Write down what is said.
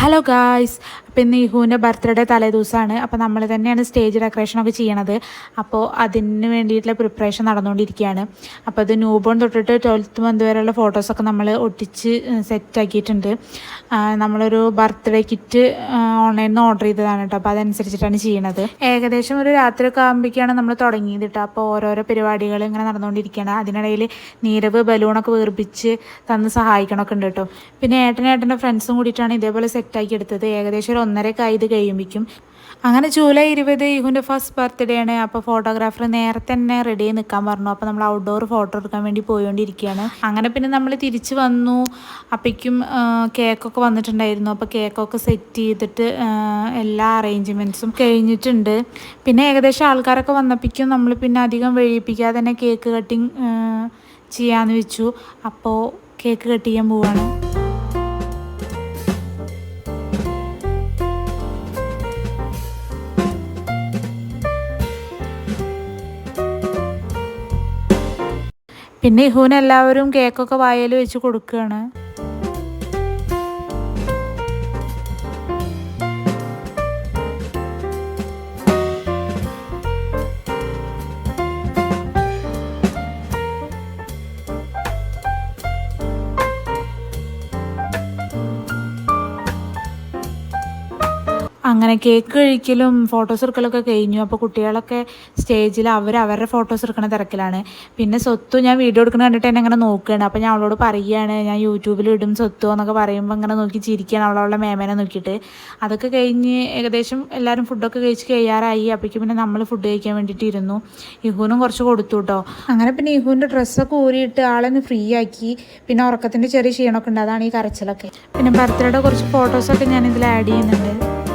Hello guys ഇന്ന് ഇഹുവിന്റെ birthday തലേദിവസമാണ്. അപ്പോൾ നമ്മൾ തന്നെയാണ് സ്റ്റേജ് ഡെക്കറേഷനൊക്കെ ചെയ്യണത്. അപ്പോൾ അതിന് വേണ്ടിയിട്ടുള്ള പ്രിപ്പറേഷൻ നടന്നുകൊണ്ടിരിക്കുകയാണ്. അപ്പോൾ അത് ന്യൂബോൺ തൊട്ടിട്ട് ട്വൽത്ത് മന്ത് വരെയുള്ള ഫോട്ടോസൊക്കെ നമ്മൾ ഒട്ടിച്ച് സെറ്റാക്കിയിട്ടുണ്ട് നമ്മളൊരു ബർത്ത്ഡേ കിറ്റ് ഓൺലൈനിൽ നിന്ന് ഓർഡർ ചെയ്തതാണ് കേട്ടോ. അപ്പോൾ അതനുസരിച്ചിട്ടാണ് ചെയ്യണത്. ഏകദേശം ഒരു രാത്രി ഒക്കെ ആകുമ്പോഴേക്കാണ് നമ്മൾ തുടങ്ങിയത് കേട്ടോ. അപ്പോൾ ഓരോരോ പരിപാടികൾ ഇങ്ങനെ നടന്നുകൊണ്ടിരിക്കുകയാണ്. അതിനിടയിൽ നീരവ് ബലൂണൊക്കെ വീർപ്പിച്ച് തന്ന് സഹായിക്കണമൊക്കെ ഉണ്ട് കേട്ടോ. പിന്നെ ഏട്ടനേട്ടന്റെ ഫ്രണ്ട്സും കൂടിയിട്ടാണ് ഇതേപോലെ സെറ്റാക്കി എടുത്തത്. ഏകദേശം ഒരു ഒന്നരക്ക് ആയത് കഴിയുമ്പോഴേക്കും അങ്ങനെ ജൂലൈ ഇരുപത് ഇഹുന്റെ ഫസ്റ്റ് ബർത്ത്ഡേ ആണ്. അപ്പോൾ ഫോട്ടോഗ്രാഫർ നേരത്തെ തന്നെ റെഡി ആയി നിൽക്കാൻ പറഞ്ഞു. അപ്പോൾ നമ്മൾ ഔട്ട്ഡോർ ഫോട്ടോ എടുക്കാൻ വേണ്ടി പോയോണ്ടിരിക്കുകയാണ് അങ്ങനെ പിന്നെ നമ്മൾ തിരിച്ച് വന്നു. അപ്പോഴേക്കും കേക്കൊക്കെ വന്നിട്ടുണ്ടായിരുന്നു. അപ്പോൾ കേക്കൊക്കെ സെറ്റ് ചെയ്തിട്ട് എല്ലാ അറേഞ്ച്മെന്റ്സും കഴിഞ്ഞിട്ടുണ്ട്. പിന്നെ ഏകദേശം ആൾക്കാരൊക്കെ വന്നപ്പോഴേക്കും നമ്മൾ പിന്നെ അധികം വഴിയിപ്പിക്കാതെ തന്നെ കേക്ക് കട്ടിങ് ചെയ്യാമെന്ന് വെച്ചു. അപ്പോൾ കേക്ക് കട്ട് ചെയ്യാൻ പോവാണ്. പിന്നെ ഇഹുവിന് എല്ലാവരും കേക്കൊക്കെ വായയിൽ വെച്ച് കൊടുക്കുകയാണ് അങ്ങനെ കേക്ക് കഴിക്കലും ഫോട്ടോസ് എടുക്കലൊക്കെ കഴിഞ്ഞു. അപ്പോൾ കുട്ടികളൊക്കെ സ്റ്റേജിൽ അവർ അവരുടെ ഫോട്ടോസ് എടുക്കുന്ന തിരക്കിലാണ്. പിന്നെ സ്വത്തു ഞാൻ വീഡിയോ എടുക്കണ കണ്ടിട്ട് എന്നെ അങ്ങനെ നോക്കുകയാണ് അപ്പോൾ ഞാൻ അവളോട് പറയുകയാണ് ഞാൻ യൂട്യൂബിൽ ഇടും സ്വത്തു എന്നൊക്കെ പറയുമ്പോൾ ഇങ്ങനെ നോക്കി ചിരിക്കുകയാണ് അവളവളുടെ മേമേനെ നോക്കിയിട്ട്. അതൊക്കെ കഴിഞ്ഞ് ഏകദേശം എല്ലാവരും ഫുഡൊക്കെ കഴിച്ച് കഴിയാറായി. അപ്പോഴേക്കും പിന്നെ നമ്മൾ ഫുഡ് കഴിക്കാൻ വേണ്ടിയിട്ട് ഇരുന്നു. ഇഹുനും കുറച്ച് കൊടുത്തു കേട്ടോ അങ്ങനെ പിന്നെ ഇഹുവിന്റെ ഡ്രസ്സൊക്കെ ഊരിയിട്ട് ആളൊന്ന് ഫ്രീ ആക്കി. പിന്നെ ഉറക്കത്തിന്റെ ചെറിയ ക്ഷീണമൊക്കെ ഉണ്ട്. അതാണ് ഈ കരച്ചിലൊക്കെ. പിന്നെ ബർത്ത്ഡേയുടെ കുറച്ച് ഫോട്ടോസൊക്കെ ഞാൻ ഇതിൽ ആഡ് ചെയ്യുന്നുണ്ട്.